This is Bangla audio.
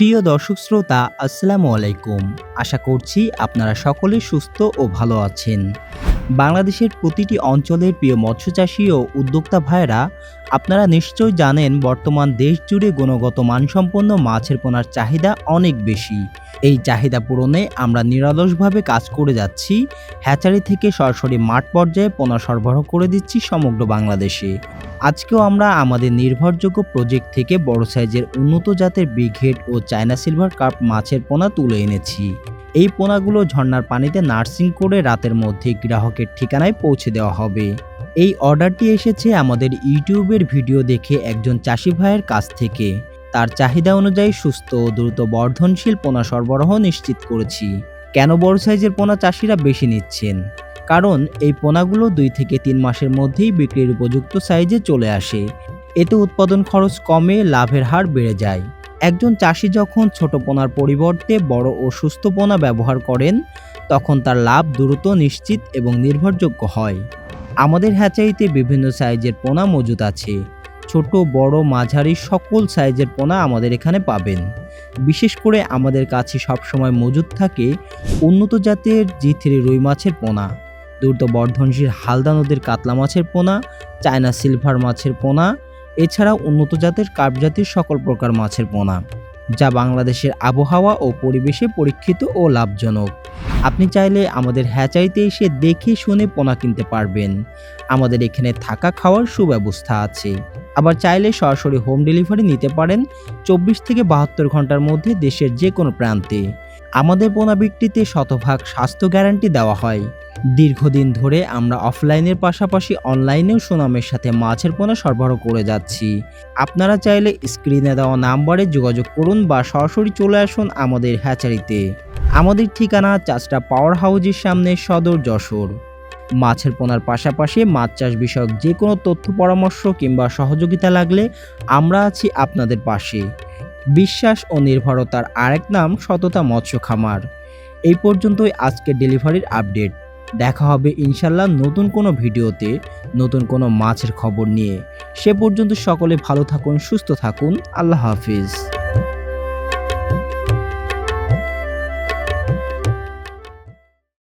প্রিয় দর্শক শ্রোতা আসসালামু আলাইকুম। আশা করছি আপনারা সকলে সুস্থ ও ভালো আছেন। বাংলাদেশের প্রতিটি অঞ্চলের প্রিয় মৎস্যচাষী ও উদ্যোক্তা ভাইয়েরা, আপনারা নিশ্চয় জানেন বর্তমান দেশ জুড়ে গুণগত মানসম্পন্ন মাছের পোনার চাহিদা অনেক বেশি। এই চাহিদা পূরণে আমরা নিরলসভাবে কাজ করে যাচ্ছি। হ্যাচারি থেকে সরাসরি মাঠ পর্যায়ে পোনা সরবরাহ করে দিচ্ছি সমগ্র বাংলাদেশে। আজকেও আমরা আমাদের নির্ভরযোগ্য প্রজেক্ট থেকে বড় সাইজের উন্নত জাতের ব্রিগেড ও চায়না সিলভার কার্প মাছের পোনা তুলে এনেছি। এই পোনাগুলো ঝর্নার পানিতে নার্সিং করে রাতের মধ্যে গ্রাহকের ঠিকানায় পৌঁছে দেওয়া হবে। এই অর্ডারটি এসেছে আমাদের ইউটিউবের ভিডিও দেখে একজন চাষি ভাইয়ের কাছ থেকে। তার চাহিদা অনুযায়ী সুস্থ ও দ্রুত বর্ধনশীল পোনা সরবরাহ নিশ্চিত করেছি। কেন বড় সাইজের পোনা চাষিরা বেশি নিচ্ছেন? কারণ এই পোনাগুলো দুই থেকে তিন মাসের মধ্যেই বিক্রির উপযুক্ত সাইজে চলে আসে। এতে উৎপাদন খরচ কমে, লাভের হার বেড়ে যায়। একজন চাষি যখন ছোট পোনার পরিবর্তে বড় ও সুস্থ পোনা ব্যবহার করেন, তখন তার লাভ দ্রুত, নিশ্চিত এবং নির্ভরযোগ্য হয়। আমাদের হ্যাচারিতে বিভিন্ন সাইজের পোনা মজুদ আছে। ছোট, বড়, মাঝারি সকল সাইজের পোনা আমাদের এখানে পাবেন। বিশেষ করে আমাদের কাছে সবসময় মজুদ থাকে উন্নত জাতের জি থ্রি রুই মাছের পোনা, দ্রুত বর্ধনশীল হালদা নদীর কাতলা মাছের পোনা, চায়না সিলভার মাছের পোনা এছাড়া উন্নত জাতের কার্প জাতীয় সকল প্রকার মাছের পোনা, যা বাংলাদেশের আবহাওয়া ও পরিবেশে পরীক্ষিত ও লাভজনক। আপনি চাইলে আমাদের হ্যাচারিতে এসে দেখে শুনে পোনা কিনতে পারবেন। আমাদের এখানে থাকা খাওয়ার সুব্যবস্থা আছে। আবার চাইলে সরাসরি হোম ডেলিভারি নিতে পারেন চব্বিশ থেকে বাহাত্তর ঘণ্টার মধ্যে দেশের যে কোনো প্রান্তে। আমাদের পোনা বিক্রিতে শতভাগ স্বাস্থ্য গ্যারান্টি দেওয়া হয়। দীর্ঘদিন ধরে আমরা অফলাইনের পাশাপাশি অনলাইনেও সুনামের সাথে মাছের পোনা সরবরাহ করে যাচ্ছি। আপনারা চাইলে স্ক্রিনে দেওয়া নাম্বারে যোগাযোগ করুন বা সরাসরি চলে আসুন আমাদের হ্যাচারিতে। আমাদের ঠিকানা চাষটা পাওয়ার হাউজের সামনে সদর যশোর। মাছের পোনার পাশাপাশি মাছ চাষ বিষয়ক যে কোনো তথ্য পরামর্শ কিংবা সহযোগিতা লাগলে আমরা আছি আপনাদের পাশে। বিশ্বাস ও নির্ভরতার আরেক নাম সততা মৎস্য খামার। এই পর্যন্তই আজকের ডেলিভারির আপডেট। দেখা হবে ইনশাল্লাহ নতুন কোনো ভিডিওতে, নতুন কোনো মাছের খবর নিয়ে। সে পর্যন্ত সকলে ভালো থাকুন, সুস্থ থাকুন। আল্লাহ হাফিজ।